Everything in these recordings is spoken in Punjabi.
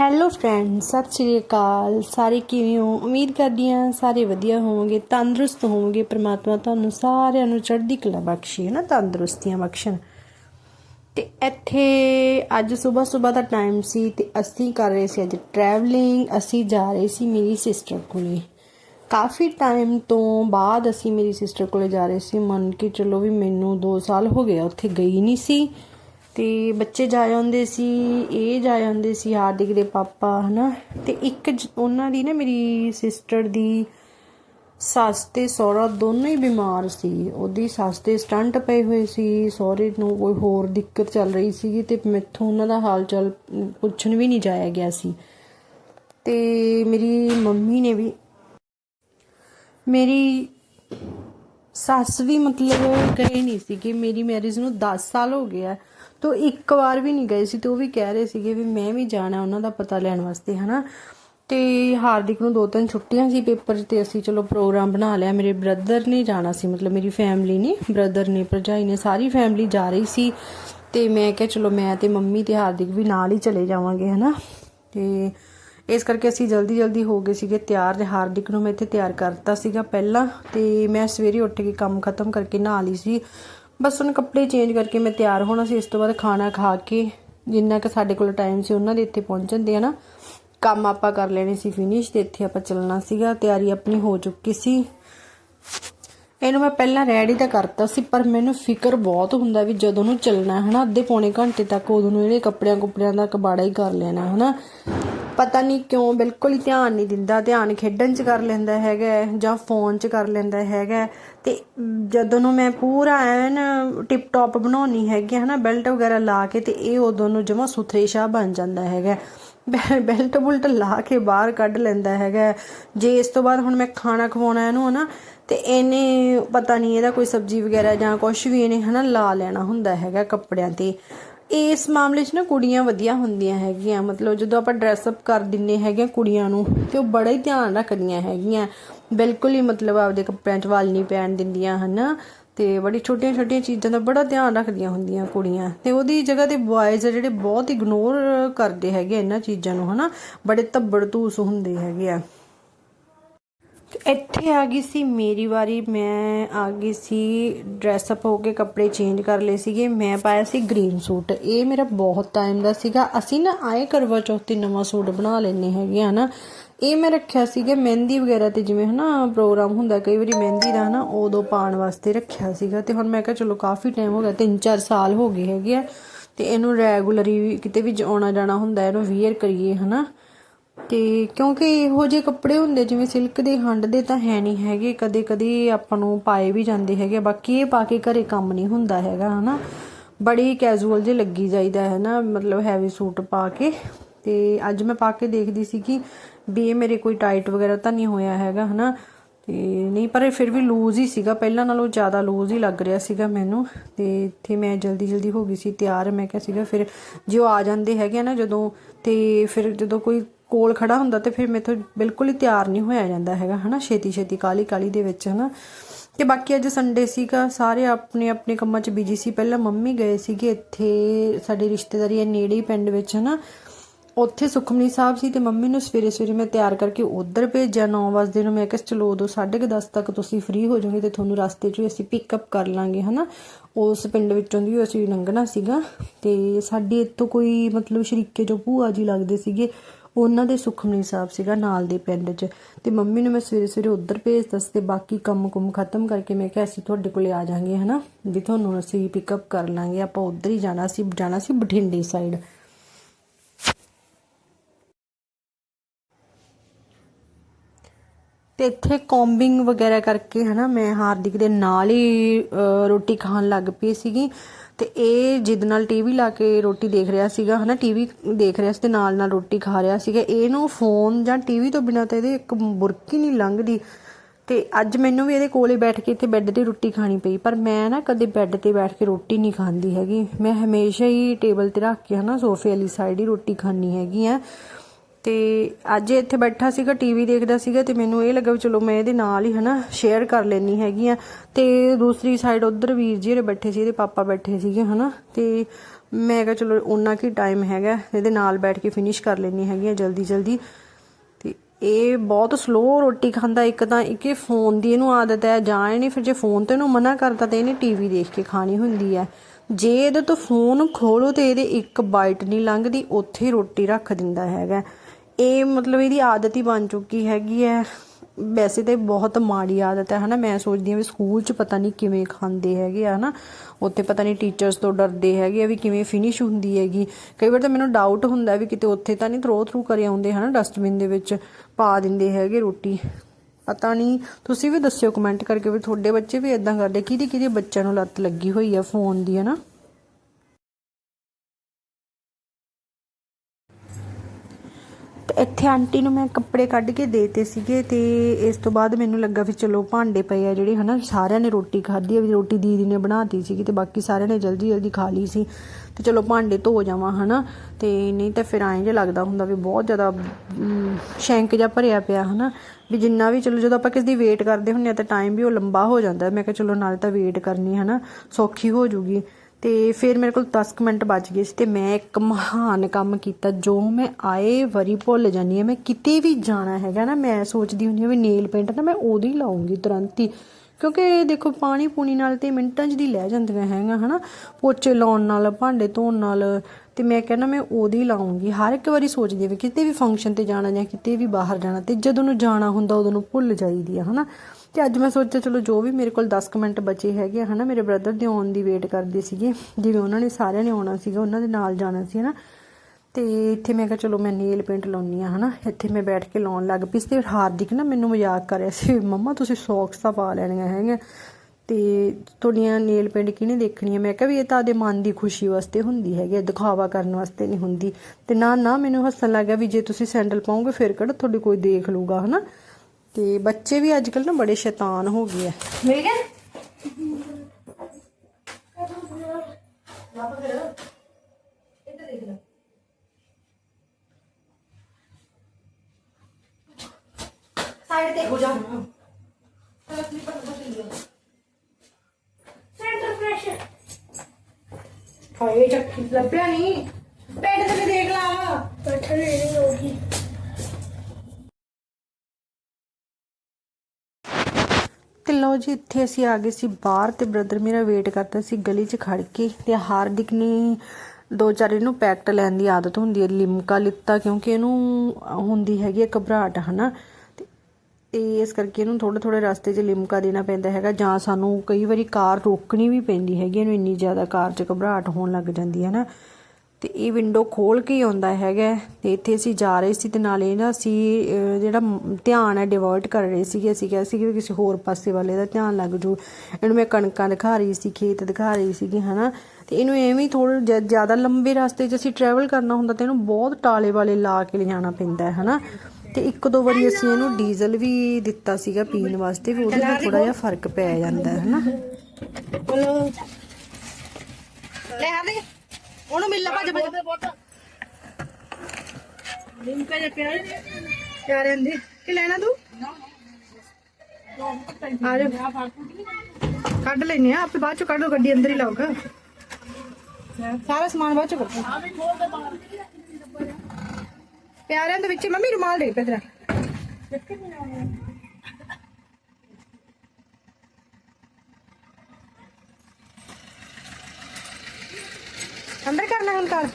ਹੈਲੋ ਫਰੈਂਡ ਸਤਿ ਸ਼੍ਰੀ ਅਕਾਲ। ਸਾਰੇ ਕਿਵੇਂ ਹੋ? ਉਮੀਦ ਕਰਦੀ ਹਾਂ ਸਾਰੇ ਵਧੀਆ ਹੋਵੋਗੇ, ਤੰਦਰੁਸਤ ਹੋਵੋਗੇ। ਪ੍ਰਮਾਤਮਾ ਤੁਹਾਨੂੰ ਸਾਰਿਆਂ ਨੂੰ ਚੜ੍ਹਦੀ ਕਲਾ ਬਖਸ਼ੇ, ਹੈ ਨਾ? ਤੰਦਰੁਸਤੀਆਂ ਬਖਸ਼ਣ। ਤੇ ਇੱਥੇ ਅੱਜ ਸਵੇਰ ਸਵੇਰ ਦਾ ਟਾਈਮ ਸੀ ਤੇ ਅਸੀਂ ਕਰ ਰਹੇ ਸੀ ਅੱਜ ਟਰੈਵਲਿੰਗ ਅਸੀਂ ਜਾ ਰਹੇ ਸੀ ਮੇਰੀ ਸਿਸਟਰ ਕੋਲੇ। ਕਾਫੀ ਟਾਈਮ ਤੋਂ ਬਾਅਦ ਅਸੀਂ ਮੇਰੀ ਸਿਸਟਰ ਕੋਲੇ ਜਾ ਰਹੇ ਸੀ। ਮੰਨ ਕੇ ਚਲੋ ਵੀ ਮੈਨੂੰ 2 ਸਾਲ ਹੋ ਗਏ ਉੱਥੇ ਗਈ ਨਹੀਂ ਸੀ। ਤੇ ਬੱਚੇ ਜਾ ਹੁੰਦੇ ਸੀ, ਇਹ ਜਾ ਹੁੰਦੇ ਸੀ, ਹਾਰਦਿਕ ਦੇ ਪਾਪਾ, ਹਨਾ? ਤੇ ਇੱਕ ਉਹਨਾਂ ਦੀ ਨਾ ਮੇਰੀ ਸਿਸਟਰ ਦੀ ਸੱਸ ਤੇ ਸਹੁਰਾ ਦੋਨੋਂ ਹੀ ਬਿਮਾਰ ਸੀ। ਉਹਦੀ ਸੱਸ 'ਤੇ ਸਟੰਟ ਪਏ ਹੋਏ ਸੀ, ਸਹੁਰੇ ਨੂੰ ਕੋਈ ਹੋਰ ਦਿੱਕਤ ਚੱਲ ਰਹੀ ਸੀ ਤੇ ਮੈਥੋਂ ਉਹਨਾਂ ਦਾ ਹਾਲ ਚਾਲ ਪੁੱਛਣ ਵੀ ਨਹੀਂ ਜਾਇਆ ਗਿਆ ਸੀ। ਤੇ ਮੇਰੀ ਮੰਮੀ ਨੇ ਵੀ, ਮੇਰੀ ਸੱਸ ਵੀ ਮਤਲਬ ਕਹੇ ਨਹੀਂ ਸੀ ਕਿ ਮੇਰੀ ਮੈਰਿਜ ਨੂੰ 10 ਸਾਲ ਹੋ ਗਿਆ ਤੋ ਇੱਕ ਵਾਰ ਵੀ ਨਹੀਂ ਗਏ ਸੀ ਤੇ ਉਹ ਵੀ ਕਹਿ ਰਹੇ ਸੀਗੇ ਵੀ ਮੈਂ ਵੀ ਜਾਣਾ ਉਹਨਾਂ ਦਾ ਪਤਾ ਲੈਣ ਵਾਸਤੇ, ਹਨਾ? ਤੇ ਹਾਰਦਿਕ ਨੂੰ ਦੋ ਤਿੰਨ ਛੁੱਟੀਆਂ ਸੀ ਪੇਪਰ 'ਚ ਤੇ ਅਸੀਂ ਚਲੋ ਪ੍ਰੋਗਰਾਮ ਬਣਾ ਲਿਆ। ਮੇਰੇ ਬ੍ਰਦਰ ਨੇ ਜਾਣਾ ਸੀ, ਮਤਲਬ ਮੇਰੀ ਫੈਮਿਲੀ ਨੇ, ਬ੍ਰਦਰ ਨੇ, ਭਰਜਾਈ ਨੇ, ਸਾਰੀ ਫੈਮਿਲੀ ਜਾ ਰਹੀ ਸੀ। ਤੇ ਮੈਂ ਕਿਹਾ ਚਲੋ ਮੈਂ ਤੇ ਮੰਮੀ ਤੇ ਹਾਰਦਿਕ ਵੀ ਨਾਲ ਹੀ ਚਲੇ ਜਾਵਾਂਗੇ, ਹਨਾ? ਤੇ ਇਸ ਕਰਕੇ ਅਸੀਂ ਜਲਦੀ ਜਲਦੀ ਹੋ ਗਏ ਸੀਗੇ ਤਿਆਰ ਤੇ ਹਾਰਦਿਕ ਨੂੰ ਮੈਂ ਇੱਥੇ ਤਿਆਰ ਕਰਤਾ ਸੀਗਾ ਪਹਿਲਾਂ। ਤੇ ਮੈਂ ਸਵੇਰੇ ਉੱਠ ਕੇ ਕੰਮ ਖਤਮ ਕਰਕੇ ਨਹਾ ਲਈ ਸੀ। ਬਸ ਉਹਨੇ ਕੱਪੜੇ ਚੇਂਜ ਕਰਕੇ ਮੈਂ ਤਿਆਰ ਹੋਣਾ ਸੀ, ਇਸ ਤੋਂ ਬਾਅਦ ਖਾਣਾ ਖਾ ਕੇ, ਜਿੰਨਾ ਕਿ ਸਾਡੇ ਕੋਲ ਟਾਈਮ ਸੀ, ਉਹਨਾਂ ਦੇ ਇੱਥੇ ਪਹੁੰਚਣ ਦੇ ਨਾ। ਕੰਮ ਆਪਾਂ ਕਰ ਲੈਣੇ ਸੀ ਫਿਨਿਸ਼ ਤੇ ਇੱਥੇ ਆਪਾਂ ਚੱਲਣਾ ਸੀਗਾ, ਤਿਆਰੀ ਆਪਣੀ ਹੋ ਚੁੱਕੀ ਸੀ। ਇਹਨੂੰ ਮੈਂ ਪਹਿਲਾਂ ਰੈਡੀ ਤਾਂ ਕਰਤਾ ਸੀ, ਪਰ ਮੈਨੂੰ ਫਿਕਰ ਬਹੁਤ ਹੁੰਦਾ ਵੀ ਜਦੋਂ ਨੂੰ ਚੱਲਣਾ ਹੈ ਹਨਾ ਅੱਧੇ ਪੌਣੇ ਘੰਟੇ ਤੱਕ ਉਦੋਂ ਨੂੰ ਇਹਨੇ ਕੱਪੜਿਆਂ ਕੁਪੜਿਆਂ ਦਾ ਕਬਾੜਾ ਹੀ ਕਰ ਲੈਣਾ ਹਨਾ ਪਤਾ ਨਹੀਂ ਕਿਉਂ ਬਿਲਕੁਲ ਹੀ ਧਿਆਨ ਨਹੀਂ ਦਿੰਦਾ, ਧਿਆਨ ਖੇਡਣ 'ਚ ਕਰ ਲੈਂਦਾ ਹੈਗਾ, ਜਾਂ ਫੋਨ 'ਚ ਕਰ ਲੈਂਦਾ ਹੈਗਾ। ਤੇ ਜਦੋਂ ਨੂੰ ਮੈਂ ਪੂਰਾ ਐਨ ਟਿਪ ਟੌਪ ਬਣਾਉਣੀ ਹੈਗੀ ਹੈ ਨਾ ਬੈਲਟ ਵਗੈਰਾ ਲਾ ਕੇ ਤੇ ਇਹ ਉਦੋਂ ਨੂੰ ਜਮਾ ਸੁਥਰੇ ਸ਼ਾਹ ਬਣ ਜਾਂਦਾ ਹੈਗਾ। ਬੈ- ਬੈਲਟ ਬੁਲਟ ਲਾ ਕੇ ਬਾਹਰ ਕੱਢ ਲੈਂਦਾ ਹੈਗਾ। ਜੇ ਇਸ ਤੋਂ ਬਾਅਦ ਹੁਣ ਮੈਂ ਖਾਣਾ ਖਵਾਉਣਾ ਇਹਨੂੰ ਹਨਾ, ਤੇ ਇਹਨੇ ਪਤਾ ਨਹੀਂ ਇਹਦਾ ਕੋਈ ਸਬਜ਼ੀ ਵਗੈਰਾ ਜਾਂ ਕੁਝ ਵੀ ਇਹਨੇ ਹਨਾ ਲਾ ਲੈਣਾ ਹੁੰਦਾ ਹੈਗਾ ਕੱਪੜਿਆਂ ਤੇ। ਇਸ ਮਾਮਲੇ 'ਚ ਨਾ ਕੁੜੀਆਂ ਵਧੀਆ ਹੁੰਦੀਆਂ ਹੈਗੀਆਂ। ਮਤਲਬ ਜਦੋਂ ਆਪਾਂ ਡਰੈਸ ਅਪ ਕਰ ਦਿੰਨੇ ਹੈਗੇ ਕੁੜੀਆਂ ਨੂੰ, ਤੇ ਉਹ ਬੜਾ ਹੀ ਧਿਆਨ ਰੱਖਦੀਆਂ ਹੈਗੀਆਂ। ਬਿਲਕੁਲ ਹੀ ਮਤਲਬ ਆਪਦੇ ਕੱਪੜਿਆਂ 'ਚ ਵਾਲ ਨਹੀਂ ਪੈਣ ਦਿੰਦੀਆਂ ਹਨਾ। ਤੇ ਬੜੀ ਛੋਟੀਆਂ ਛੋਟੀਆਂ ਚੀਜ਼ਾਂ ਦਾ ਬੜਾ ਧਿਆਨ ਰੱਖਦੀਆਂ ਹੁੰਦੀਆਂ ਕੁੜੀਆਂ। ਤੇ ਉਹਦੀ ਜਗ੍ਹਾ ਤੇ ਬॉयਜ਼ ਆ ਜਿਹੜੇ ਬਹੁਤ ਇਗਨੋਰ ਕਰਦੇ ਹੈਗੇ ਇਹਨਾਂ ਚੀਜ਼ਾਂ ਨੂੰ, ਹਨਾ? ਬੜੇ ਧੱਬੜ ਧੂਸ ਹੁੰਦੇ ਹੈਗੇ ਆ। ਇੱਥੇ ਆ ਗਈ ਸੀ ਮੇਰੀ ਵਾਰੀ। ਮੈਂ ਆ ਗਈ ਸੀ ਡਰੈਸ ਅਪ ਹੋ ਕੇ ਕੱਪੜੇ ਚੇਂਜ ਕਰ ਲਏ ਸੀਗੇ। ਮੈਂ ਪਾਇਆ ਸੀ ਗ੍ਰੀਨ ਸੂਟ ਇਹ ਮੇਰਾ ਬਹੁਤ ਟਾਈਮ ਦਾ ਸੀਗਾ। ਅਸੀਂ ਨਾ ਆਏ ਕਰਵਾ ਚੌਥ ਤੇ ਨਵਾਂ ਸੂਟ ਬਣਾ ਲੈਨੇ ਹੈਗੇ ਆ ਨਾ ਇਹ ਮੈਂ ਰੱਖਿਆ ਸੀਗਾ ਮਹਿੰਦੀ ਵਗੈਰਾ ਤੇ ਜਿਵੇਂ ਹਨਾ ਪ੍ਰੋਗਰਾਮ ਹੁੰਦਾ, ਕਈ ਵਾਰੀ ਮਹਿੰਦੀ ਦਾ ਹਨਾ ਉਦੋਂ ਪਾਉਣ ਵਾਸਤੇ ਰੱਖਿਆ ਸੀਗਾ ਤੇ ਹੁਣ ਮੈਂ ਕਿਹਾ ਚਲੋ ਕਾਫੀ ਟਾਈਮ ਹੋ ਗਿਆ 3-4 ਸਾਲ ਹੋ ਗਏ ਹੈਗੇ ਆ ਤੇ ਇਹਨੂੰ ਰੈਗੂਲਰੀ ਕਿਤੇ ਵੀ ਆਉਣਾ ਜਾਣਾ ਹੁੰਦਾ, ਇਹਨੂੰ ਵੀਅਰ ਕਰੀਏ ਹਨਾ। ਤੇ ਕਿਉਂਕਿ ਇਹੋ ਜਿਹੇ ਕੱਪੜੇ ਹੁੰਦੇ, ਜਿਵੇਂ ਸਿਲਕ ਦੇ ਹੰਡ ਦੇ ਤਾਂ ਹੈ ਨਹੀਂ ਹੈਗੇ ਕਦੇ ਕਦੇ ਆਪਾਂ ਨੂੰ ਪਾਏ ਵੀ ਜਾਂਦੇ ਹੈਗੇ ਬਾਕੀ ਇਹ ਪਾ ਕੇ ਘਰੇ ਕੰਮ ਨਹੀਂ ਹੁੰਦਾ ਹੈਗਾ ਹਨਾ। ਬੜੀ ਕੈਜੂਅਲ ਜੇ ਲੱਗੀ ਜਾਈਦਾ ਹੈ ਨਾ, ਮਤਲਬ ਹੈਵੀ ਸੂਟ ਪਾ ਕੇ। ਤੇ ਅੱਜ ਮੈਂ ਪਾ ਕੇ ਦੇਖਦੀ ਸੀ ਕਿ ਵੀ ਇਹ ਮੇਰੇ ਕੋਈ ਟਾਈਟ ਵਗੈਰਾ ਤਾਂ ਨਹੀਂ ਹੋਇਆ ਹੈਗਾ, ਹਨਾ? ਤੇ ਨਹੀਂ, ਪਰ ਇਹ ਫਿਰ ਵੀ ਲੂਜ਼ ਹੀ ਸੀਗਾ। ਪਹਿਲਾਂ ਨਾਲੋਂ ਜ਼ਿਆਦਾ ਲੂਜ਼ ਹੀ ਲੱਗ ਰਿਹਾ ਸੀਗਾ ਮੈਨੂੰ। ਤੇ ਇੱਥੇ ਮੈਂ ਜਲਦੀ ਜਲਦੀ ਹੋ ਗਈ ਸੀ, ਤਿਆਰ ਮੈਂ ਕਿਹਾ ਸੀਗਾ, ਫਿਰ ਜੇ ਉਹ ਆ ਜਾਂਦੇ ਹੈਗੇ ਆ ਨਾ ਜਦੋਂ, ਤੇ ਫਿਰ ਜਦੋਂ ਕੋਈ ਕੋਲ ਖੜਾ ਹੁੰਦਾ ਤੇ ਫਿਰ ਮੇਥੋਂ ਬਿਲਕੁਲ ਹੀ ਤਿਆਰ ਨਹੀਂ ਹੋਇਆ ਜਾਂਦਾ ਹੈਗਾ, ਹਨਾ? ਛੇਤੀ ਛੇਤੀ ਕਾਲੀ ਕਾਲੀ ਦੇ ਵਿੱਚ, ਹਨਾ? ਤੇ ਬਾਕੀ ਅੱਜ ਸੰਡੇ ਸੀਗਾ, ਸਾਰੇ ਆਪਣੇ ਆਪਣੇ ਕੰਮਾਂ 'ਚ ਬਿਜ਼ੀ ਸੀ। ਪਹਿਲਾਂ ਮੰਮੀ ਗਏ ਸੀਗੇ ਇੱਥੇ, ਸਾਡੇ ਰਿਸ਼ਤੇਦਾਰੀ ਹੈ ਨੇੜੇ ਹੀ ਪਿੰਡ ਵਿੱਚ, ਹਨਾ? ਉੱਥੇ ਸੁਖਮਨੀ ਸਾਹਿਬ ਸੀ ਤੇ ਮੰਮੀ ਨੂੰ ਸਵੇਰੇ ਸਵੇਰੇ ਮੈਂ ਤਿਆਰ ਕਰਕੇ ਉਧਰ ਭੇਜਿਆ 9 ਵਜੇ ਨੂੰ ਮੈਂ ਕਿਹਾ, ਚਲੋ ਉਦੋਂ 10:30 ਤੱਕ ਤੁਸੀਂ ਫ੍ਰੀ ਹੋ ਜਾਓਗੇ ਤੇ ਤੁਹਾਨੂੰ ਰਸਤੇ 'ਚ ਹੀ ਅਸੀਂ ਪਿਕਅਪ ਕਰ ਲਾਂਗੇ, ਹਨਾ? ਉਸ ਪਿੰਡ ਵਿੱਚੋਂ ਦੀ ਅਸੀਂ ਲੰਘਣਾ ਸੀਗਾ ਤੇ ਸਾਡੇ ਇੱਥੋਂ ਕੋਈ ਮਤਲਬ ਸ਼ਰੀਕੇ ਜੋ ਭੂਆ ਜੀ ਲੱਗਦੇ ਸੀਗੇ, ਉਹਨਾਂ ਦੇ ਸੁਖਮਨੀ ਸਾਹਿਬ ਸੀਗਾ ਨਾਲ ਦੇ ਪਿੰਡ 'ਚ। ਤੇ ਮੰਮੀ ਨੂੰ ਮੈਂ ਸਵੇਰੇ ਸਵੇਰੇ ਉਧਰ ਭੇਜਤਾ ਸੀ ਤੇ ਬਾਕੀ ਕੰਮ ਕੁਮ ਖਤਮ ਕਰਕੇ ਮੈਂ ਕਿਹਾ, ਅਸੀਂ ਤੁਹਾਡੇ ਕੋਲੇ ਆ ਜਾਾਂਗੇ, ਹਨਾ? ਵੀ ਤੁਹਾਨੂੰ ਅਸੀਂ ਪਿਕਅਪ ਕਰ ਲਾਂਗੇ, ਆਪਾਂ ਉਧਰ ਹੀ ਜਾਣਾ ਸੀ ਜਾਣਾ ਸੀ ਬਠਿੰਡੇ ਸਾਈਡ ਤੇ ਇੱਥੇ ਕੌਂਬਿੰਗ ਵਗੈਰਾ ਕਰਕੇ ਹਨਾ, ਮੈਂ ਹਾਰਦਿਕ ਦੇ ਨਾਲ ਹੀ ਰੋਟੀ ਖਾਣ ਲੱਗ ਪਈ ਸੀਗੀ। ਤੇ ਇਹ ਜਿੱਦ ਨਾਲ ਟੀਵੀ ਲਾ ਕੇ ਰੋਟੀ ਦੇਖ ਰਿਹਾ ਸੀਗਾ, ਹਨਾ ਟੀਵੀ ਦੇਖ ਰਿਹਾ ਸੀ ਤੇ ਨਾਲ ਨਾਲ ਰੋਟੀ ਖਾ ਰਿਹਾ ਸੀਗਾ। ਇਹਨੂੰ ਫੋਨ ਜਾਂ ਟੀਵੀ ਤੋਂ ਬਿਨਾਂ ਤਾਂ ਇਹਦੇ ਇੱਕ ਬੁਰਕੀ ਨਹੀਂ ਲੰਘਦੀ। ਤੇ ਅੱਜ ਮੈਨੂੰ ਵੀ ਇਹਦੇ ਕੋਲੇ ਬੈਠ ਕੇ ਇੱਥੇ ਬੈੱਡ ਤੇ ਰੋਟੀ ਖਾਣੀ ਪਈ, ਪਰ ਮੈਂ ਨਾ ਕਦੇ ਬੈੱਡ ਤੇ ਬੈਠ ਕੇ ਰੋਟੀ ਨਹੀਂ ਖਾਂਦੀ ਹੈਗੀ। ਮੈਂ ਹਮੇਸ਼ਾ ਹੀ ਟੇਬਲ ਤੇ ਰੱਖ ਕੇ ਹਨਾ, ਸੋਫੇ ਵਾਲੀ ਸਾਈਡ ਹੀ ਰੋਟੀ ਖਾਣੀ ਹੈਗੀ ਆ। ਤੇ ਅੱਜ ਇੱਥੇ ਬੈਠਾ ਸੀਗਾ ਟੀਵੀ ਦੇਖਦਾ ਸੀਗਾ ਤੇ ਮੈਨੂੰ ਇਹ ਲੱਗਾ ਵੀ ਚਲੋ ਮੈਂ ਇਹਦੇ ਨਾਲ ਹੀ ਹਨਾ ਸ਼ੇਅਰ ਕਰ ਲੈਣੀ ਹੈਗੀ ਆ। ਤੇ ਦੂਸਰੀ ਸਾਈਡ ਉਧਰ ਵੀਰ ਜੀ ਹੋਰੇ ਬੈਠੇ ਸੀ, ਇਹਦੇ ਪਾਪਾ ਬੈਠੇ ਸੀਗੇ ਹਨਾ। ਤੇ ਮੈਂ ਕਿਹਾ ਚਲੋ ਉਹਨਾਂ ਕੀ ਟਾਈਮ ਹੈਗਾ, ਇਹਦੇ ਨਾਲ ਬੈਠ ਕੇ ਫਿਨਿਸ਼ ਕਰ ਲੈਣੀ ਹੈਗੀ ਆ ਜਲਦੀ ਜਲਦੀ। ਤੇ ਇਹ ਬਹੁਤ ਸਲੋ ਰੋਟੀ ਖਾਂਦਾ, ਇੱਕ ਤਾਂ ਇੱਕ ਇਹ ਫੋਨ ਦੀ ਇਹਨੂੰ ਆਦਤ ਹੈ, ਜਾਂ ਇਹਨੇ ਫਿਰ ਜੇ ਫੋਨ ਤੇ ਇਹਨੂੰ ਮਨਾ ਕਰਤਾ ਤੇ ਇਹਨੇ ਟੀਵੀ ਦੇਖ ਕੇ ਖਾਣੀ ਹੁੰਦੀ ਹੈ। ਜੇ ਇਹਦੇ ਤੋਂ ਫੋਨ ਖੋਲੋ ਤੇ ਇਹਦੇ ਇੱਕ ਬਾਈਟ ਨਹੀਂ ਲੰਘਦੀ, ਉੱਥੇ ਹੀ ਰੋਟੀ ਰੱਖ ਦਿੰਦਾ ਹੈਗਾ। ਇਹ ਮਤਲਬ ਇਹਦੀ ਆਦਤ ਹੀ ਬਣ ਚੁੱਕੀ ਹੈਗੀ ਹੈ। ਵੈਸੇ ਤੇ ਬਹੁਤ ਮਾੜੀ ਆਦਤ ਹੈ, ਹਨਾ? ਮੈਂ ਸੋਚਦੀ ਹਾਂ ਵੀ ਸਕੂਲ 'ਚ ਪਤਾ ਨਹੀਂ ਕਿਵੇਂ ਖਾਂਦੇ ਹੈਗੇ ਆ, ਹਨਾ? ਉੱਥੇ ਪਤਾ ਨਹੀਂ ਟੀਚਰਸ ਤੋਂ ਡਰਦੇ ਹੈਗੇ ਆ ਵੀ ਕਿਵੇਂ ਫਿਨਿਸ਼ ਹੁੰਦੀ ਹੈਗੀ। ਕਈ ਵਾਰ ਤਾਂ ਮੈਨੂੰ ਡਾਊਟ ਹੁੰਦਾ ਵੀ ਕਿਤੇ ਉੱਥੇ ਤਾਂ ਨਹੀਂ ਥਰੋ ਥਰੂ ਕਰੇ ਆਉਂਦੇ, ਹਨਾ? ਡਸਟਬਿਨ ਦੇ ਵਿੱਚ ਪਾ ਦਿੰਦੇ ਹੈਗੇ ਰੋਟੀ। ਪਤਾ ਨਹੀਂ, ਤੁਸੀਂ ਵੀ ਦੱਸਿਓ ਕਮੈਂਟ ਕਰਕੇ ਵੀ ਤੁਹਾਡੇ ਬੱਚੇ ਵੀ ਇਦਾਂ ਕਰਦੇ ਕਿਹਦੀ ਕਿਹਦੇ ਬੱਚਿਆਂ ਨੂੰ ਲੱਤ ਲੱਗੀ ਹੋਈ ਆ ਫੋਨ ਦੀ, ਹਨਾ? ਇੱਥੇ ਆਂਟੀ ਨੂੰ ਮੈਂ ਕੱਪੜੇ ਕੱਢ ਕੇ ਦੇਤੇ ਸੀਗੇ ਤੇ ਇਸ ਤੋਂ ਬਾਅਦ ਮੈਨੂੰ ਲੱਗਾ ਵੀ ਚਲੋ ਭਾਂਡੇ ਪਏ ਆ ਜਿਹੜੇ ਹਨਾ, ਸਾਰਿਆਂ ਨੇ ਰੋਟੀ ਖਾਧੀ ਆ, ਵੀ ਰੋਟੀ ਦੀਦੀ ਨੇ ਬਣਾਤੀ ਸੀਗੀ ਤੇ ਬਾਕੀ ਸਾਰਿਆਂ ਨੇ ਜਲਦੀ ਜਲਦੀ ਖਾ ਲਈ ਸੀ। ਤੇ ਚਲੋ ਭਾਂਡੇ ਧੋ ਜਾਵਾਂ ਹਨਾ, ਤੇ ਨਹੀਂ ਤਾਂ ਫਿਰ ਐਂ ਜਿਹਾ ਲੱਗਦਾ ਹੁੰਦਾ ਵੀ ਬਹੁਤ ਜ਼ਿਆਦਾ ਸ਼ੈਂਕ ਜਿਹਾ ਭਰਿਆ ਪਿਆ ਹਨਾ। ਵੀ ਜਿੰਨਾ ਵੀ ਚਲੋ ਜਦੋਂ ਆਪਾਂ ਕਿਸੇ ਦੀ ਵੇਟ ਕਰਦੇ ਹੁੰਨੇ ਆ ਤਾਂ ਟਾਈਮ ਵੀ ਉਹ ਲੰਬਾ ਹੋ ਜਾਂਦਾ। ਮੈਂ ਕਿਹਾ ਚਲੋ ਨਾਲ ਤਾਂ ਵੇਟ ਕਰਨੀ ਹਨਾ, ਸੌਖੀ ਹੋ ਜੂਗੀ। ਤੇ ਫਿਰ ਮੇਰੇ ਕੋਲ 10 ਕੁ ਮਿੰਟ ਬਚ ਗਏ ਸੀ ਤੇ ਮੈਂ ਇੱਕ ਮਹਾਨ ਕੰਮ ਕੀਤਾ, ਜੋ ਮੈਂ ਆਏ ਵਰੀ ਭੁੱਲ ਜਾਂਦੀ ਹਾਂ। ਮੈਂ ਕਿਤੇ ਵੀ ਜਾਣਾ ਹੈਗਾ ਨਾ, ਮੈਂ ਸੋਚਦੀ ਹੁੰਦੀ ਹਾਂ ਵੀ ਨੇਲ ਪੇਂਟ ਨਾ ਮੈਂ ਉਦੋਂ ਹੀ ਲਾਉਂਗੀ ਤੁਰੰਤ ਹੀ। ਕਿਉਂਕਿ ਦੇਖੋ, ਪਾਣੀ ਪੂਣੀ ਨਾਲ ਤੇ ਮਿੰਟਾਂ 'ਚ ਦੀ ਲੈ ਜਾਂਦੀਆਂ ਹੈਗਾ ਹਨਾ? ਪੋਚੇ ਲਾਉਣ ਨਾਲ, ਭਾਂਡੇ ਧੋਣ ਨਾਲ, ਤੇ ਮੈਂ ਕਹਿੰਦਾ ਮੈਂ ਉਹਦੀ ਹੀ ਲਾਉਂਗੀ। ਹਰ ਇੱਕ ਵਾਰੀ ਸੋਚਦੀ ਹਾਂ ਵੀ ਕਿਤੇ ਵੀ ਫੰਕਸ਼ਨ ਤੇ ਜਾਣਾ ਜਾਂ ਕਿਤੇ ਵੀ ਬਾਹਰ ਜਾਣਾ, ਤੇ ਜਦੋਂ ਨੂੰ ਜਾਣਾ ਹੁੰਦਾ, ਉਦੋਂ ਨੂੰ ਭੁੱਲ ਜਾਈਦੀ ਆ ਹਨਾ? ਤੇ ਅੱਜ ਮੈਂ ਸੋਚਿਆ ਚਲੋ ਜੋ ਵੀ ਮੇਰੇ ਕੋਲ 10 ਕੁ ਮਿੰਟ ਬਚੇ ਹੈਗੇ ਆ ਹਨਾ ਮੇਰੇ ਬ੍ਰਦਰ ਦੇ ਆਉਣ ਦੀ ਵੇਟ ਕਰਦੇ ਸੀਗੇ ਜਿਵੇਂ ਉਹਨਾਂ ਨੇ ਸਾਰਿਆਂ ਨੇ ਆਉਣਾ ਸੀਗਾ ਉਹਨਾਂ ਦੇ ਨਾਲ ਜਾਣਾ ਸੀ ਹਨਾ। ਤੇ ਇੱਥੇ ਮੈਂ ਕਿਹਾ ਚਲੋ ਮੈਂ ਨੇਲ ਪੇਂਟ ਲਾਉਣੀ ਆ ਹਨਾ। ਇੱਥੇ ਮੈਂ ਬੈਠ ਕੇ ਲਾਉਣ ਲੱਗ ਪਈ ਸੀ ਤੇ ਹਾਰਦਿਕ ਨਾ ਮੈਨੂੰ ਮਜ਼ਾਕ ਕਰ ਰਿਹਾ ਸੀ ਮੰਮਾ ਤੁਸੀਂ ਸੌਕਸ ਤਾਂ ਪਾ ਲੈਣੀਆਂ ਹੈਗੀਆਂ। ਤੇ ਤੁਹਾਡੀਆਂ ਨੇਲ ਪੇਂਟ ਕਿਹਨੇ ਦੇਖਣੀ ਹੈ ਮੈਂ ਕਿਹਾ ਵੀ ਇਹ ਤਾਂ ਆਦੇ ਮਨ ਦੀ ਖੁਸ਼ੀ ਵਾਸਤੇ ਹੁੰਦੀ ਹੈਗੀ ਹੈ, ਦਿਖਾਵਾ ਕਰਨ ਵਾਸਤੇ ਨਹੀਂ ਹੁੰਦੀ। ਤੇ ਨਾ ਨਾ ਮੈਨੂੰ ਹੱਸਣ ਲੱਗਾ ਵੀ ਜੇ ਤੁਸੀਂ ਸੈਂਡਲ ਪਾਉਂਗੇ ਫਿਰ ਕਿਹੜਾ ਤੁਹਾਡੇ ਕੋਈ ਦੇਖ ਲੂਗਾ ਹਨਾ। ਤੇ ਬੱਚੇ ਵੀ ਅੱਜ ਕੱਲ ਨਾ ਬੜੇ ਸ਼ੈਤਾਨ ਹੋ ਗਏ ਆ ਮਿਲ ਗਿਆ ਸਾਈਡ ਤੇ ਹੋ ਜਾ ਸੈਂਟਰ ਪ੍ਰੈਸ਼ਰ ਹਾਏ ਚੱਕੀ ਲੱਭਿਆ ਨਹੀਂ ਪੇਟ ਤੇ ਦੇਖ ਲਾ ਬੈਠਾ ਨਹੀਂ ਹੋਗੀ ਤੇ ਲਓ ਜੀ, ਇੱਥੇ ਅਸੀਂ ਆ ਗਏ ਸੀ ਬਾਹਰ ਤੇ ਬ੍ਰਦਰ ਮੇਰਾ ਵੇਟ ਕਰਦਾ ਸੀ ਗਲੀ 'ਚ ਖੜ ਕੇ ਤੇ ਹਾਰਦਿਕ ਨੇ ਦੋ ਚਾਰ ਇਹਨੂੰ ਪੈਕਟ ਲੈਣ ਦੀ ਆਦਤ ਹੁੰਦੀ ਹੈ, ਲਿਮਕਾ ਲਿੱਤਾ ਕਿਉਂਕਿ ਇਹਨੂੰ ਹੁੰਦੀ ਹੈਗੀ ਹੈ ਘਬਰਾਹਟ, ਹਨਾ? ਤੇ ਤੇ ਇਸ ਕਰਕੇ ਇਹਨੂੰ ਥੋੜੇ ਥੋੜੇ ਰਸਤੇ 'ਚ ਲਿਮਕਾ ਦੇਣਾ ਪੈਂਦਾ ਹੈਗਾ ਜਾਂ ਸਾਨੂੰ ਕਈ ਵਾਰੀ ਕਾਰ ਰੋਕਣੀ ਵੀ ਪੈਂਦੀ ਹੈਗੀ, ਇਹਨੂੰ ਇੰਨੀ ਜ਼ਿਆਦਾ ਕਾਰ 'ਚ ਘਬਰਾਹਟ ਹੋਣ ਲੱਗ ਜਾਂਦੀ ਹੈ ਨਾ ਤੇ ਇਹ ਵਿੰਡੋ ਖੋਲ ਕੇ ਹੀ ਆਉਂਦਾ ਹੈਗਾ ਤੇ ਇੱਥੇ ਅਸੀਂ ਜਾ ਰਹੇ ਸੀ ਤੇ ਨਾਲੇ ਨਾ ਅਸੀਂ ਜਿਹੜਾ ਧਿਆਨ ਹੈ ਡਿਵਰਟ ਕਰ ਰਹੇ ਸੀਗੇ, ਅਸੀਂ ਕਿਹਾ ਸੀ ਕਿ ਕਿਸੇ ਹੋਰ ਪਾਸੇ ਵਾਲੇ ਦਾ ਧਿਆਨ ਲੱਗ ਜੂ। ਇਹਨੂੰ ਮੈਂ ਕਣਕਾਂ ਦਿਖਾ ਰਹੀ ਸੀ, ਖੇਤ ਦਿਖਾ ਰਹੀ ਸੀਗੀ, ਹਨਾ। ਤੇ ਇਹਨੂੰ ਐਵੇਂ ਹੀ ਥੋੜਾ ਜ਼ਿਆਦਾ ਲੰਬੇ ਰਸਤੇ 'ਚ ਅਸੀਂ ਟਰੈਵਲ ਕਰਨਾ ਹੁੰਦਾ ਤੇ ਇਹਨੂੰ ਬਹੁਤ ਟਾਲੇ ਵਾਲੇ ਲਾ ਕੇ ਲਿਜਾਣਾ ਪੈਂਦਾ ਹੈ, ਹਨਾ। ਤੇ ਇੱਕ ਦੋ ਵਾਰੀ ਅਸੀਂ ਇਹਨੂੰ ਡੀਜ਼ਲ ਵੀ ਦਿੱਤਾ ਸੀਗਾ ਪੀਣ ਵਾਸਤੇ ਵੀ ਉਹਦੇ ਨਾਲ ਥੋੜਾ ਜਿਹਾ ਫ਼ਰਕ ਪੈ ਜਾਂਦਾ ਹੈ, ਹਨਾ। ਲੈ ਹਾਂ ਦੇ। ਉਹਨੂੰ ਮਿਲ ਲਾ ਭੱਜ ਭੱਜ। ਲਿਮਕਾ ਜਿਹਾ ਪਿਆ ਪਿਆ ਰਹਿੰਦੇ। ਕਿ ਲੈਣਾ ਤੂੰ? ਆ ਜਾ ਕੱਢ ਲੈਨੇ ਆ ਆਪੇ ਬਾਅਦ ਚ ਕੱਢ ਗੱਡੀ ਅੰਦਰ ਹੀ ਲਾਓਗਾ ਸਾਰਾ ਸਮਾਨ ਬਾਅਦ ਚ ਕੱਢੋ। ਪਿਆਰਿਆਂ ਦੇ ਵਿੱਚ ਮੰਮੀ ਰੁਮਾਲ ਦੇ ਪੈਦਰਾ ਅੰਦਰ ਕਰਨਾ ਹੁਣ ਕਰ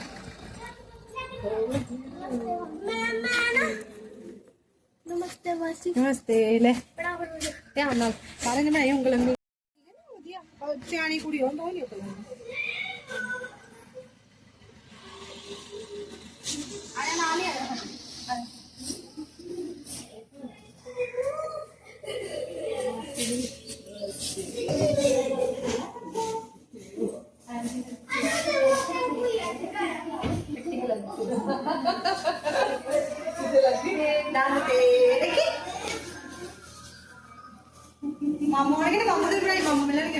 ਨਮਸਤੇ ਵਾਸੀ ਨਮਸਤੇ ਲੈ। ਬੜਾ ਬੜਾ ਧਿਆਨ ਨਾਲ। ਸਾਰੇ ਨੇ ਬਣਾਈ ਉਂਗਲ ਅੰਗੀ ਵਧੀਆ। ਸਿਆਣੀ ਕੁੜੀ ਹੁੰਦਾ ਨਹੀਂ ਉਤਲ ਆਇਆ ਨਾਲ ਹੀ ਆਇਆ ਦੰਦ ਤੇ ਦੇਖੀ ਮਾਮੂ ਆਣਗੇ ਨਾ ਮਾਮੂ ਦੇ ਬਣਾਈ ਮਾਮੂ ਮਿਲਣਗੇ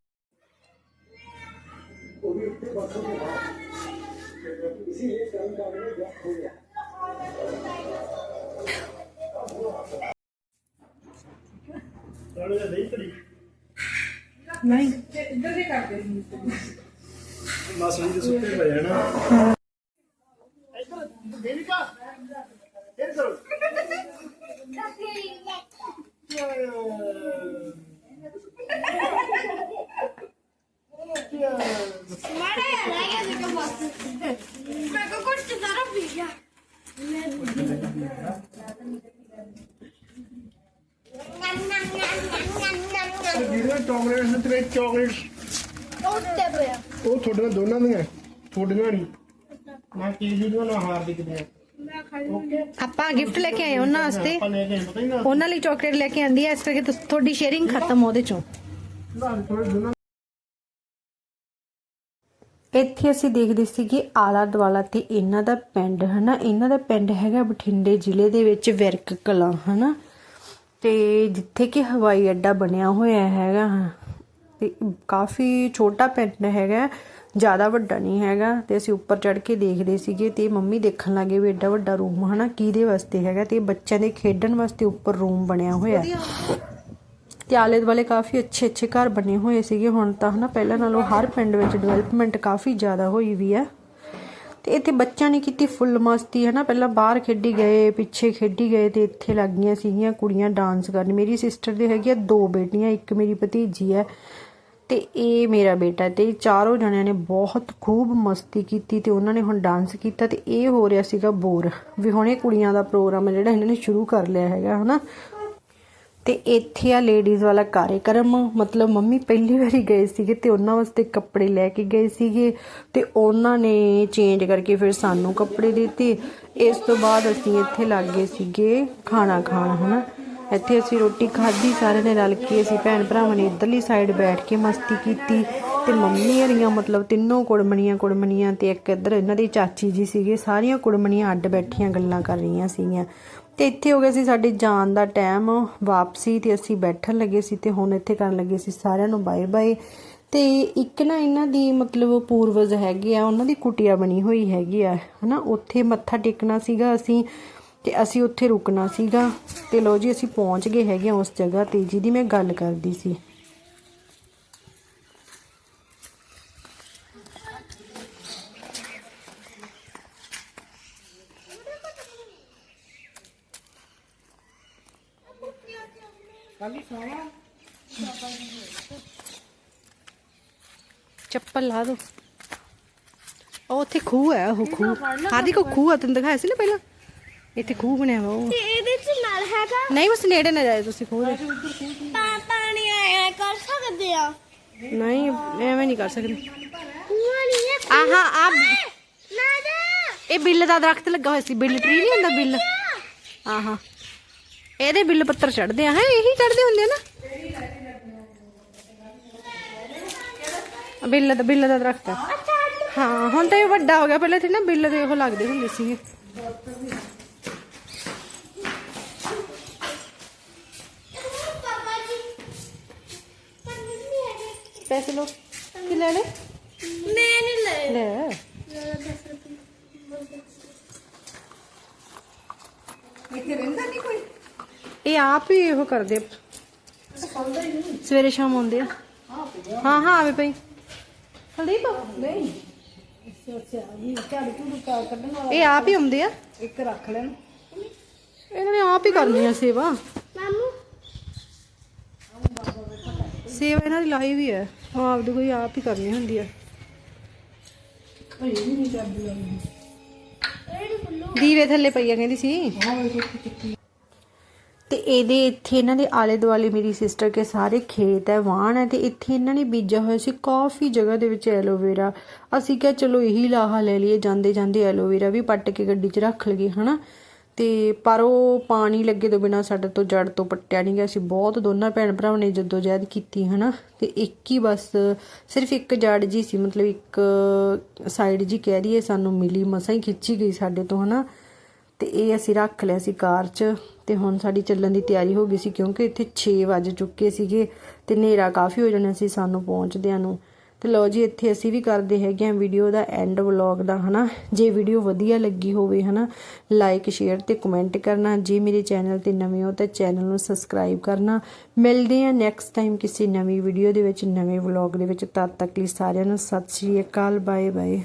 ਨਹੀਂ ਮਾਸੜੀ ਦੇ ਸੁੱਤੇ ਪਏ ਆ ਨਾ ਮਾੜਾ ਜਿਹਾ ਰਹਿ ਗਿਆ ਸੀਗਾ ਬਸ ਮੈਂ ਕੋ ਕੁਝ ਸਾਰਾ ਪੀ ਗਿਆ ਜਿਹੜੀਆਂ ਚਾਕਲੇਟਸ ਨੇ ਤੇਰੇ ਚਾਕਲੇਟਸ ਉੱਤੇ ਪਿਆ ਤੁਹਾਡੀਆਂ ਦੋਨਾਂ ਦੀਆਂ ਤੁਹਾਡੀਆਂ ਨਹੀਂ। ਮੈਂ ਕੇਜੀ ਦੀਆਂ ਨਾ ਹਾਰ ਦੀ ਕਿਤੇ। ਓਕੇ ਆਪਾਂ ਗਿਫਟ ਲੈ ਕੇ ਆਏ ਉਹਨਾਂ ਵਾਸਤੇ। ਆਪਾਂ ਲੈ ਕੇ ਆਏ, ਪਤਾ ਹੀ ਨਾ। ਉਹਨਾਂ ਲਈ ਚਾਕਲੇਟ ਲੈ ਕੇ ਆਂਦੀ ਐ ਇਸ ਕਰਕੇ ਤੁਸ- ਤੁਹਾਡੀ ਸ਼ੇਅਰਿੰਗ ਖਤਮ ਉਹਦੇ ਚੋਂ। ਨਾ ਥੋੜੇ ਦੋਨਾਂ ਇੱਥੇ ਅਸੀਂ ਦੇਖਦੇ ਸੀਗੇ ਆਲਾ ਦਵਾਲਾ ਤੇ ਇਹਨਾਂ ਦਾ ਪਿੰਡ ਹਨਾ? ਇਹਨਾਂ ਦਾ ਪਿੰਡ ਹੈਗਾ ਬਠਿੰਡੇ ਜ਼ਿਲ੍ਹੇ ਦੇ ਵਿੱਚ ਵਿਰਕ ਕਲਾਂ ਹਨਾ? ਤੇ ਜਿੱਥੇ ਕਿ ਹਵਾਈ ਅੱਡਾ ਬਣਿਆ ਹੋਇਆ ਹੈਗਾ ਤੇ ਕਾਫੀ ਛੋਟਾ ਪਿੰਡ ਹੈਗਾ। ਜ਼ਿਆਦਾ ਵੱਡਾ ਨਹੀਂ ਹੈਗਾ ਤੇ ਅਸੀਂ ਉੱਪਰ ਚੜ ਕੇ ਦੇਖਦੇ ਸੀਗੇ ਤੇ ਮੰਮੀ ਦੇਖਣ ਲੱਗੇ ਵੀ ਐਡਾ ਵੱਡਾ ਰੂਮ ਹਨਾ ਕਿਹਦੇ ਵਾਸਤੇ ਹੈਗਾ ਤੇ ਬੱਚਿਆਂ ਦੇ ਖੇਡਣ ਵਾਸਤੇ ਉੱਪਰ ਰੂਮ ਬਣਿਆ ਹੋਇਆ। ਤੇ ਆਲੇ ਦੁਆਲੇ ਕਾਫੀ ਅੱਛੇ ਅੱਛੇ ਘਰ ਬਣੇ ਹੋਏ ਸੀਗੇ ਹੁਣ ਤਾਂ ਹਨਾ ਪਹਿਲਾਂ ਨਾਲੋਂ ਹਰ ਪਿੰਡ ਵਿੱਚ ਡਿਵੈਲਪਮੈਂਟ ਕਾਫੀ ਜ਼ਿਆਦਾ ਹੋਈ ਵੀ ਹੈ ਤੇ ਇੱਥੇ ਬੱਚਿਆਂ ਨੇ ਕੀਤੀ ਫੁੱਲ ਮਸਤੀ ਹੈ ਨਾ ਪਹਿਲਾਂ ਬਾਹਰ ਖੇਡੀ ਗਏ ਪਿੱਛੇ ਖੇਡੀ ਗਏ ਤੇ ਇੱਥੇ ਲੱਗੀਆਂ ਸੀਗੀਆਂ ਕੁੜੀਆਂ ਡਾਂਸ ਕਰਨ। ਮੇਰੀ ਸਿਸਟਰ ਦੇ ਹੈਗੀਆਂ ਦੋ ਬੇਟੀਆਂ ਇੱਕ ਮੇਰੀ ਭਤੀਜੀ ਹੈ। ਤੇ ਇਹ ਮੇਰਾ ਬੇਟਾ ਤੇ ਚਾਰੋਂ ਜਣਿਆਂ ਨੇ ਬਹੁਤ ਖੂਬ ਮਸਤੀ ਕੀਤੀ ਤੇ ਉਹਨਾਂ ਨੇ ਹੁਣ ਡਾਂਸ ਕੀਤਾ ਤੇ ਇਹ ਹੋ ਰਿਹਾ ਸੀਗਾ ਬੋਰ। ਵੀ ਹੁਣੇ ਕੁੜੀਆਂ ਦਾ ਪ੍ਰੋਗਰਾਮ ਹੈ ਜਿਹੜਾ ਇਹਨਾਂ ਨੇ ਸ਼ੁਰੂ ਕਰ ਲਿਆ ਹੈਗਾ, ਹਨਾ? ਤੇ ਇੱਥੇ ਆ ਲੇਡੀਜ਼ ਵਾਲਾ ਕਾਰਜਕ੍ਰਮ ਮਤਲਬ ਮੰਮੀ ਪਹਿਲੀ ਵਾਰੀ ਗਏ ਸੀਗੇ ਤੇ ਉਹਨਾਂ ਵਾਸਤੇ ਕੱਪੜੇ ਲੈ ਕੇ ਗਏ ਸੀਗੇ ਤੇ ਉਹਨਾਂ ਨੇ ਚੇਂਜ ਕਰਕੇ ਫਿਰ ਸਾਨੂੰ ਕੱਪੜੇ ਦਿੱਤੇ। ਇਸ ਤੋਂ ਬਾਅਦ ਅਸੀਂ ਇੱਥੇ ਲੱਗ ਗਏ ਸੀਗੇ ਖਾਣਾ ਖਾਣ, ਹਨਾ? ਇੱਥੇ ਅਸੀਂ ਰੋਟੀ ਖਾਧੀ, ਸਾਰਿਆਂ ਨੇ ਰਲ ਕੇ ਅਸੀਂ ਭੈਣ ਭਰਾਵਾਂ ਨੇ ਇੱਧਰਲੀ ਸਾਈਡ ਬੈਠ ਕੇ ਮਸਤੀ ਕੀਤੀ ਤੇ ਮੰਮੀ ਹਰੀਆਂ ਮਤਲਬ ਤਿੰਨੋਂ ਕੁੜਮਣੀਆਂ ਕੁੜਮਣੀਆਂ ਤੇ ਇੱਕ ਇੱਧਰ ਇਹਨਾਂ ਦੀ ਚਾਚੀ ਜੀ ਸੀਗੇ, ਸਾਰੀਆਂ ਕੁੜਮਣੀਆਂ ਅੱਡ ਬੈਠੀਆਂ ਗੱਲਾਂ ਕਰ ਰਹੀਆਂ ਸੀਗੀਆਂ। ਤੇ ਇੱਥੇ ਹੋ ਗਿਆ ਸੀ ਸਾਡੇ ਜਾਣ ਦਾ ਟਾਈਮ, ਵਾਪਸੀ ਤੇ ਅਸੀਂ ਬੈਠਣ ਲੱਗੇ ਸੀ ਤੇ ਹੁਣ ਇੱਥੇ ਕਰਨ ਲੱਗੇ ਸੀ ਸਾਰਿਆਂ ਨੂੰ ਬਾਏ ਬਾਏ। ਤੇ ਇੱਕ ਨਾ ਇਹਨਾਂ ਦੀ ਮਤਲਬ ਪੂਰਵਜ ਹੈਗੇ ਆ, ਉਹਨਾਂ ਦੀ ਕੁਟਿਆ ਬਣੀ ਹੋਈ ਹੈਗੀ ਆ, ਹਨਾ, ਉੱਥੇ ਮੱਥਾ ਟੇਕਣਾ ਸੀਗਾ ਅਸੀਂ। ਤੇ ਅਸੀਂ ਉੱਥੇ ਰੁਕਣਾ ਸੀਗਾ। ਤੇ ਲੋ ਜੀ, ਅਸੀਂ ਪਹੁੰਚ ਗਏ ਹੈਗੇ ਆ ਉਸ ਜਗ੍ਹਾ ਤੇ, ਜਿਹਦੀ ਮੈਂ ਗੱਲ ਕਰਦੀ ਸੀ। ਚੱਪਲ ਲਾ ਦੋ। ਉਹ ਉੱਥੇ ਖੂਹ ਹੈ, ਉਹ ਖੂਹ। ਆਦੀ ਕੋ ਖੂਹ ਆ, ਤੈਨੂੰ ਦਿਖਾਇਆ ਸੀ ਨਾ ਪਹਿਲਾਂ? ਇੱਥੇ ਖੂਹ ਬਣਿਆ ਵਾ ਉਹ। ਤੇ ਇਹਦੇ ਚ ਨਾਲ ਹੈਗਾ। ਨਹੀਂ ਬਸ ਨੇੜੇ ਨਾ ਜਾਏ ਤੁਸੀਂ ਖੂਹ ਦੇ। ਪਾ ਪਾਣੀ ਆਇਆ ਕਰ ਸਕਦੇ ਆ। ਨਹੀਂ ਐਵੇਂ ਨਹੀਂ ਕਰ ਸਕਦੇ। ਕੂਆ ਨਹੀਂ ਹੈ ਆਹਾ ਆ ਨਾ ਜਾ। ਇਹ ਬਿੱਲ ਦਾ ਦਰਖਤ ਲੱਗਾ ਹੋਇਆ ਸੀ ਬਿੱਲ ਟਰੀ ਨਹੀਂ ਹੁੰਦਾ ਬਿੱਲ। ਆਹਾ। ਇਹਦੇ ਬਿੱਲ ਪੱਤਰ ਚੜਦੇ ਆ ਹੈ ਇਹੀ ਚੜਦੇ ਹੁੰਦੇ ਆ ਨਾ। ਬਿੱਲ ਦਾ ਬਿੱਲ ਦਾ ਦਰਖਤ। ਹਾਂ ਹੁਣ ਤਾਂ ਇਹ ਵੱਡਾ ਹੋ ਗਿਆ ਪਹਿਲਾਂ ਤੇ ਨਾ ਬਿੱਲ ਦੇ ਉਹ ਲੱਗਦੇ ਹੁੰਦੇ ਸੀਗੇ। ਪੈਸੇ ਲੋ ਕੀ ਲੈਣੇ? ਮੈਂ ਨਹੀਂ ਲੈ। ਲੈ ਇਹ ਆਪ ਹੀ ਉਹ ਕਰਦੇ ਆ। ਸਵੇਰੇ ਸ਼ਾਮ ਆਉਂਦੇ ਆ। ਹਾਂ ਹਾਂ ਆਵੇ ਪਈ ਹਲਦੀਪ ਨਹੀਂ। ਇਹ ਆਪ ਹੀ ਆਉਂਦੇ ਆ। ਇੱਕ ਰੱਖ ਲੈਣ। ਇਹਨਾਂ ਨੇ ਆਪ ਹੀ ਕਰਨੀ ਆ ਸੇਵਾ ਮਾਮੂ ਸੇਵਾ ਇਹਨਾਂ ਦੀ ਲਾਈ ਵੀ ਹੈ। ਉਹ ਆਪਦੀ ਕੋਈ ਆਪ ਹੀ ਕਰਨੀ ਹੁੰਦੀ ਆ ਦੀਵੇ ਥੱਲੇ ਪਈਆ ਕਹਿੰਦੀ ਸੀ। ਤੇ ਇਹਦੇ ਇੱਥੇ ਇਹਨਾਂ ਦੇ ਆਲੇ ਦੁਆਲੇ ਮੇਰੀ ਸਿਸਟਰ ਕੇ ਸਾਰੇ ਖੇਤ ਹੈ, ਵਾਹਣ ਹੈ ਤੇ ਇੱਥੇ ਇਹਨਾਂ ਨੇ ਬੀਜਿਆ ਹੋਇਆ ਸੀ ਕਾਫੀ ਜਗ੍ਹਾ ਦੇ ਵਿੱਚ ਐਲੋਵੇਰਾ ਅਸੀਂ ਕਿਹਾ, ਚਲੋ ਇਹੀ ਲਾਹਾ ਲੈ ਲਈਏ ਜਾਂਦੇ ਜਾਂਦੇ ਐਲੋਵੇਰਾ ਵੀ ਪੱਟ ਕੇ ਗੱਡੀ 'ਚ ਰੱਖ ਲਈਏ, ਹਨਾ? ਤੇ ਪਰ ਉਹ ਪਾਣੀ ਲੱਗੇ ਤੋਂ ਬਿਨਾ ਸਾਡੇ ਤੋਂ ਜੜ ਤੋਂ ਪੱਟਿਆ ਨਹੀਂ ਗਿਆ। ਸੀ ਬਹੁਤ ਦੋਨਾਂ ਭੈਣ ਭਰਾਵਾਂ ਨੇ ਜਦੋਜਹਿਦ ਕੀਤੀ, ਹਨਾ, ਤੇ ਇੱਕ ਹੀ ਬਸ ਸਿਰਫ ਇੱਕ ਜੜ ਜੀ ਸੀ, ਮਤਲਬ ਇੱਕ ਸਾਈਡ ਜੀ ਕਹਿ ਦਈਏ ਸਾਨੂੰ ਮਿਲੀ, ਮਸਾਂ ਹੀ ਖਿੱਚੀ ਗਈ ਸਾਡੇ ਤੋਂ, ਹਨਾ। ਤੇ ਇਹ ਅਸੀਂ ਰੱਖ ਲਿਆ ਸੀ ਕਾਰ 'ਚ ਤੇ ਹੁਣ ਸਾਡੀ ਚੱਲਣ ਦੀ ਤਿਆਰੀ ਹੋ ਗਈ ਸੀ ਕਿਉਂਕਿ ਇੱਥੇ 6 ਵਜ ਚੁੱਕੇ ਸੀਗੇ ਤੇ ਹਨੇਰਾ ਕਾਫੀ ਹੋ ਜਾਣਾ ਸੀ ਸਾਨੂੰ ਪਹੁੰਚਦਿਆਂ ਨੂੰ। ਤੇ ਲਓ ਜੀ, ਇੱਥੇ ਅਸੀਂ ਵੀ ਕਰਦੇ ਹੈਗੇ ਆ ਵੀਡੀਓ ਦਾ ਐਂਡ ਵਲੌਗ ਦਾ, ਹਨਾ? ਜੇ ਵੀਡੀਓ ਵਧੀਆ ਲੱਗੀ ਹੋਵੇ, ਹਨਾ ਲਾਈਕ ਸ਼ੇਅਰ ਤੇ ਕਮੈਂਟ ਕਰਨਾ। ਜੇ ਮੇਰੇ ਚੈਨਲ ਤੇ ਨਵੇਂ ਹੋ ਤਾਂ ਚੈਨਲ ਨੂੰ ਸਬਸਕ੍ਰਾਈਬ ਕਰਨਾ। ਮਿਲਦੇ ਆ ਨੈਕਸਟ ਟਾਈਮ ਕਿਸੇ ਨਵੀਂ ਵੀਡੀਓ ਦੇ ਵਿੱਚ, ਨਵੇਂ ਵਲੌਗ ਦੇ ਵਿੱਚ। ਤਦ ਤੱਕ ਲਈ ਸਾਰਿਆਂ ਨੂੰ ਸਤਿ ਸ਼੍ਰੀ ਅਕਾਲ ਬਾਏ ਬਾਏ